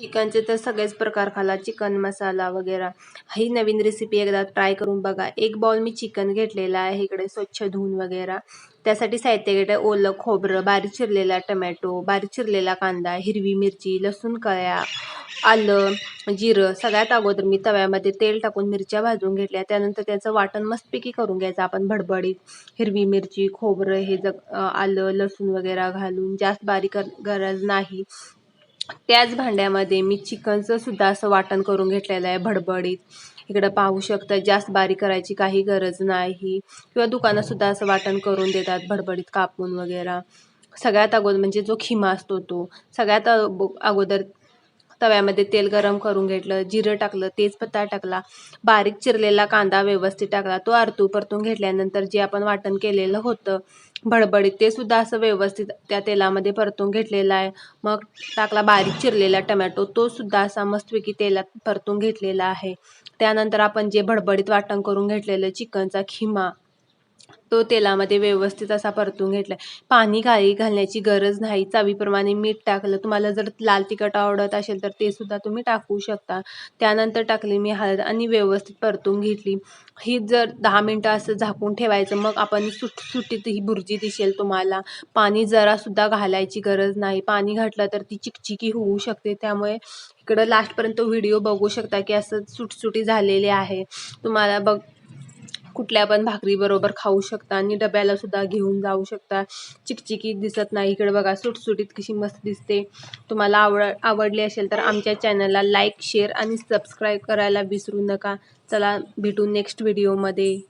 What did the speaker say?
चिकनचे तर सगळेच प्रकार खाला चिकन मसाला वगैरे. ही नवीन रेसिपी एकदा ट्राय करून बघा. एक बाउल मी चिकन घेतलेला आहे. इकडे स्वच्छ धुवून वगैरे. त्यासाठी साहित्य घेतलं ओलं खोबरं बारीक चिरलेला टमॅटो बारीक चिरलेला कांदा हिरवी मिरची लसूण कळ्या आलं जिरं. सगळ्यात अगोदर मी तव्यामध्ये तेल टाकून मिरच्या भाजून घेतल्या. त्यानंतर त्याचं वाटण मस्तपैकी करून घ्यायचं. आपण भडबडीत हिरवी मिरची खोबरं हे जग आलं लसूण वगैरे घालून. जास्त बारीक गरज नाही. त्याच भांड्यामध्ये मी चिकनचं सुद्धा असं वाटण करून घेतलेलं आहे भडबडीत. इकडं पाहू शकता जास्त बारीक करायची काही गरज नाही. किंवा दुकानातसुद्धा असं वाटण करून देतात भडबडीत कापून वगैरे. सगळ्यात अगोदर म्हणजे जो खिमा असतो तो. सगळ्यात अगो- अगोदर तव्यामध्ये तेल गरम करून घेतलं जिरं टाकलं तेजपत्ता टाकला बारीक चिरलेला कांदा व्यवस्थित टाकला. तो आरतू परतून घेतल्यानंतर जे आपण वाटण केलेलं होतं भडबडीत ते सुद्धा असं व्यवस्थित त्या तेलामध्ये परतून घेतलेलं आहे. मग टाकला बारीक चिरलेला टमॅटो तो सुद्धा असा मस्तपैकी तेलात परतून घेतलेला आहे. त्यानंतर आपण जे भडबडीत वाटण करून घेतलेलं चिकनचा खिमा तो तेलामध्ये व्यवस्थित असा परतून घेतला पाणी काही घालण्याची गरज नाही. चवीप्रमाणे मीठ टाकलं. तुम्हाला जर लाल तिखट आवडत असेल तर ते सुद्धा तुम्ही टाकू शकता. त्यानंतर टाकली मी हळद आणि व्यवस्थित परतून घेतली. ही जर दहा मिनटं असं झाकून ठेवायचं मग आपण सुट सुटीत ही बुर्जी दिसेल तुम्हाला. पाणी जरासुद्धा घालायची गरज नाही. पाणी घातलं तर ती चिकचिकी होऊ शकते. त्यामुळे इकडं लास्टपर्यंत व्हिडिओ बघू शकता की असं सुटसुटी झालेली आहे. तुम्हाला बघ कुठल्या पण भाकरीबरोबर खाऊ शकता आणि डब्याला सुद्धा घेऊन जाऊ शकता. चिकचिकी दिसत नाही इकडे बघा सुटसुटीत कशी मस्त दिसते. तुम्हाला आवड आवडली असेल तर आमच्या चॅनलला लाईक शेअर आणि सबस्क्राईब करायला विसरू नका. चला भेटू नेक्स्ट व्हिडिओमध्ये.